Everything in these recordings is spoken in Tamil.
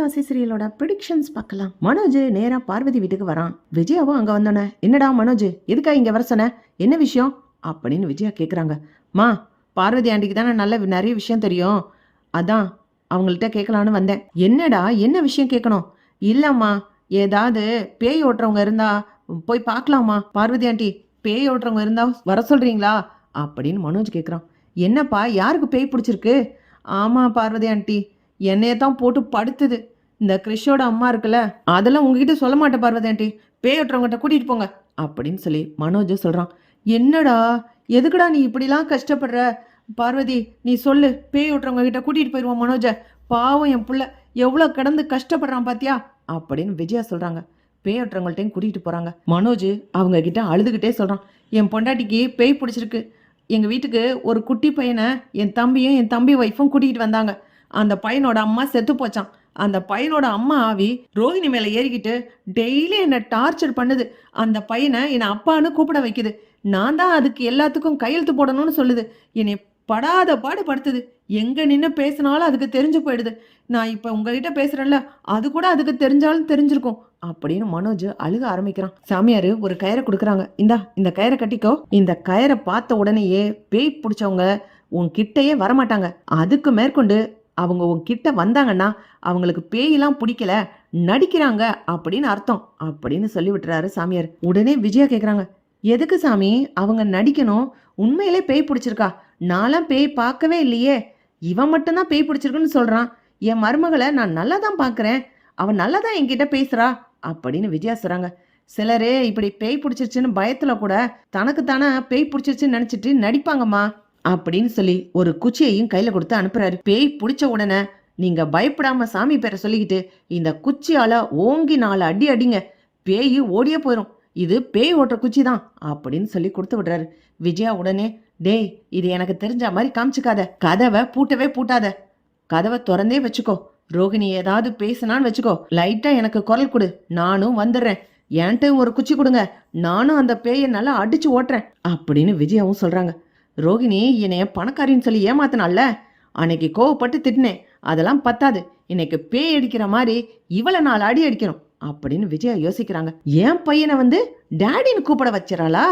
அவிகாசி சீரியலோட ப்ரிடிக்ஷன்ஸ் பார்க்கலாம். மனோஜ் நேரா பார்வதி வீட்டுக்கு வரான். விஜயாவும் அங்க வந்தோன்னே என்னடா மனோஜ்? எதுக்கா இங்க வர சொன்ன? என்ன விஷயம்? அப்படின்னு விஜயா கேட்குறாங்க மா பார்வதி ஆண்டிக்கு தானே நல்ல நிறைய விஷயம் தெரியும். அதான் அவங்கள்ட்ட கேட்கலான்னு வந்தேன். என்னடா என்ன விஷயம் கேட்கணும் இல்லம்மா ஏதாவது பேய் ஓட்டுறவங்க இருந்தா போய் பார்க்கலாமா? பார்வதி ஆண்டி பேய் ஓட்டுறவங்க இருந்தா வர சொல்றீங்களா? அப்படின்னு மனோஜ் கேட்குறான் என்னப்பா யாருக்கு பேய் பிடிச்சிருக்கு? ஆமாம் பார்வதி ஆண்டி என்னைய தான் போட்டு படுத்துது. இந்த கிறிஷோட அம்மா இருக்குல்ல அதெல்லாம் உங்ககிட்ட சொல்ல மாட்டேன் பார்வதி ஆண்டி. பேய் கூட்டிட்டு போங்க அப்படின்னு சொல்லி மனோஜ் சொல்றான். என்னடா எதுக்குடா நீ இப்படிலாம் கஷ்டப்படுற? பார்வதி நீ சொல்லு பேய் ஓட்டுறவங்க கிட்ட கூட்டிட்டு போயிடுவோம் மனோஜ. பாவம் என் புள்ள எவ்வளோ கிடந்து கஷ்டப்படுறான் பாத்தியா? அப்படின்னு விஜயா சொல்றாங்க. பேய் ஓட்டுறவங்கள்ட்டையும் கூட்டிகிட்டு போகிறாங்க மனோஜ் அவங்க கிட்ட அழுதுகிட்டே சொல்கிறான் என் பொண்டாட்டிக்கு பேய் பிடிச்சிருக்கு. எங்கள் வீட்டுக்கு ஒரு குட்டி பையனை என் தம்பியும் என் தம்பி ஒய்ஃபும் கூட்டிகிட்டு வந்தாங்க. அந்த பையனோட அம்மா செத்து போச்சான் அந்த பையனோட அம்மா ஆவி ரோஹிணி மேலே ஏறிக்கிட்டு டெய்லி என்னை டார்ச்சர் பண்ணுது. அந்த பையனை என்னை அப்பான்னு கூப்பிட வைக்குது. நான் தான் அதுக்கு எல்லாத்துக்கும் கையெழுத்து போடணும்னு சொல்லுது. என்னை படாத பாடு படுத்துது எங்கே நின்று பேசினாலும் அதுக்கு தெரிஞ்சு போயிடுது. நான் இப்போ உங்ககிட்ட பேசுகிறேன்ல அது கூட அதுக்கு தெரிஞ்சாலும் தெரிஞ்சிருக்கும் அப்படின்னு மனோஜ் அழுக ஆரம்பிக்கிறான். சாமியார் ஒரு கயிறை கொடுக்குறாங்க. இந்தா இந்த கயிறை கட்டிக்கோ. இந்த கயிறை பார்த்த உடனேயே பேய் பிடிச்சவங்க உன் கிட்டையே வரமாட்டாங்க. அதுக்கு மேற்கொண்டு அவங்க உங்ககிட்ட வந்தாங்கன்னா அவங்களுக்கு பேயெல்லாம் பிடிக்கல நடிக்கிறாங்க அப்படின்னு அர்த்தம் அப்படின்னு சொல்லி விட்டுறாரு சாமியார். உடனே விஜயா கேட்குறாங்க எதுக்கு சாமி? அவங்க நடிக்கணும். உண்மையிலே பேய் பிடிச்சிருக்கா? நான்லாம் பேய் பார்க்கவே இல்லையே. இவன் மட்டும்தான் பேய் பிடிச்சிருக்குன்னு சொல்கிறான் என் மருமகளை நான் நல்லா தான் பார்க்குறேன் அவன் நல்லா தான் என்கிட்ட பேசுகிறா அப்படின்னு விஜயா சொல்கிறாங்க சிலரே இப்படி பேய் பிடிச்சிருச்சுன்னு பயத்தில் கூட தனக்கு தானே பேய் பிடிச்சிருச்சுன்னு நினச்சிட்டு நடிப்பாங்கம்மா. அப்படின்னு சொல்லி ஒரு குச்சியையும் கையில் கொடுத்து அனுப்புறாரு. பேய் பிடிச்ச உடனே நீங்க பயப்படாம சாமி பேரை சொல்லிக்கிட்டு இந்த குச்சியால ஓங்கி நாலு அடி அடிங்க. பேய் ஓடியே போயிடும் இது பேய் ஓட்டுற குச்சி தான் அப்படின்னு சொல்லி கொடுத்து விடுறாரு. விஜயா உடனே டேய் இது எனக்கு தெரிஞ்ச மாதிரி காமிச்சுக்காத. கதவை பூட்டவே பூட்டாத. கதவை திறந்தே வச்சுக்கோ. ரோகிணி ஏதாவது பேசுனான்னு வச்சுக்கோ. லைட்டா எனக்கு குரல் கொடு. நானும் வந்துடுறேன். என்கிட்ட ஒரு குச்சி கொடுங்க. நானும் அந்த பேயை நல்லா அடிச்சு ஓட்டுறேன். அப்படின்னு விஜயாவும் சொல்றாங்க. ரோகிணி என்னைய பணக்காரின்னு சொல்லி ஏமாத்தினால அன்னைக்கு கோவப்பட்டு திட்டினேன். அதெல்லாம் பத்தாது. இன்னைக்கு பேய் அடிக்கிற மாதிரி இவ்வளோ நாலு அடி அடிக்கணும் அப்படின்னு விஜயா யோசிக்கிறாங்க. என் பையனை வந்து டேடின்னு கூப்பிட வச்சிடறாளா?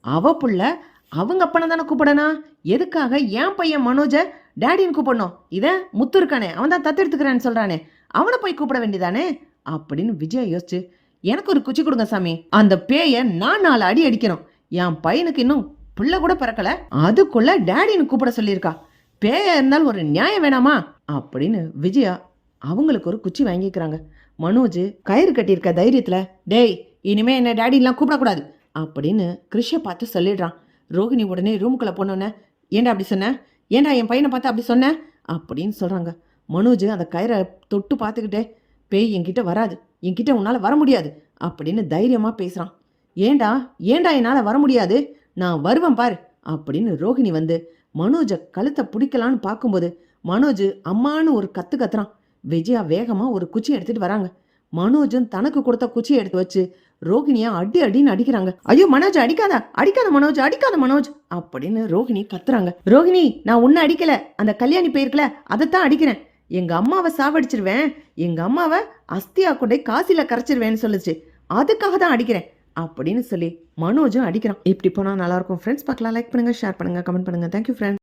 அவ புள்ள அவங்க அப்பனை தானே கூப்பிடனா? எதுக்காக என் பையன் மனோஜ டேடின்னு கூப்பிடணும்? இதை முத்து இருக்கானே அவன் தான் தத்தெடுத்துக்கிறான்னு சொல்றானே அவனை போய் கூப்பிட வேண்டியதானே? அப்படின்னு விஜயா யோசிச்சு எனக்கு ஒரு குச்சி கொடுங்க சாமி. அந்த பேய நான் நாலு அடி அடிக்கணும். என் பையனுக்கு இன்னும் பிள்ளை கூட பிறக்கல. அதுக்குள்ள டேடின்னு கூப்பிட சொல்லியிருக்கா. பேயா இருந்தாலும் ஒரு நியாயம் வேணாமா? அப்படின்னு விஜயா அவங்களுக்கு ஒரு குச்சி வாங்கிக்கிறாங்க. மனோஜ் கயிறு கட்டியிருக்க தைரியத்தில் டேய் இனிமே என்ன டேடிலாம் கூப்பிடக்கூடாது அப்படின்னு கிருஷை பார்த்து சொல்லிடுறான். ரோகிணி உடனே ரூமுக்குள்ளே போனோன்னே ஏன்டா அப்படி சொன்ன? ஏன்டா என் பையனை பார்த்து அப்படி சொன்னேன் அப்படின்னு சொல்கிறாங்க மனோஜ் அந்த கயிறை தொட்டு பார்த்துக்கிட்டே பேய் என்கிட்ட வராது. என்கிட்ட உன்னால் வர முடியாது. அப்படின்னு தைரியமாக பேசுகிறான் ஏன்டா ஏன்டா என்னால் வர முடியாது? நான் வருவேன் பார் அப்படின்னு ரோகிணி வந்து மனோஜை கழுத்தை பிடிக்கலான்னு பார்க்கும்போது மனோஜ் அம்மான்னு ஒரு கத்து கத்துறான். விஜயா வேகமாக ஒரு குச்சி எடுத்துட்டு வராங்க. மனோஜும் தனக்கு கொடுத்த குச்சியை எடுத்து வச்சு ரோஹிணியா அடி அடின்னு அடிக்கிறாங்க. ஐயோ மனோஜ் அடிக்காத அடிக்காத மனோஜ் அடிக்காத மனோஜ் அப்படின்னு ரோகிணி கத்துறாங்க. ரோகிணி நான் உன்ன அடிக்கல. அந்த கல்யாணி போயிருக்கல அதைத்தான் அடிக்கிறேன். எங்க அம்மாவை சாவடிச்சிருவேன். எங்க அம்மாவை அஸ்தியா கொண்டே காசில கரைச்சிருவேன்னு சொல்லுச்சு. அதுக்காக தான் அடிக்கிறேன். அப்படின்னு சொல்லி மனோஜும் அடிக்கிறான். இப்படி போனால் நல்லா இருக்கும். ஃப்ரெண்ட்ஸ் பார்க்கலாம். லைக் பண்ணுங்க ஷேர் பண்ணுங்க கமெண்ட் பண்ணுங்க. Thank you friends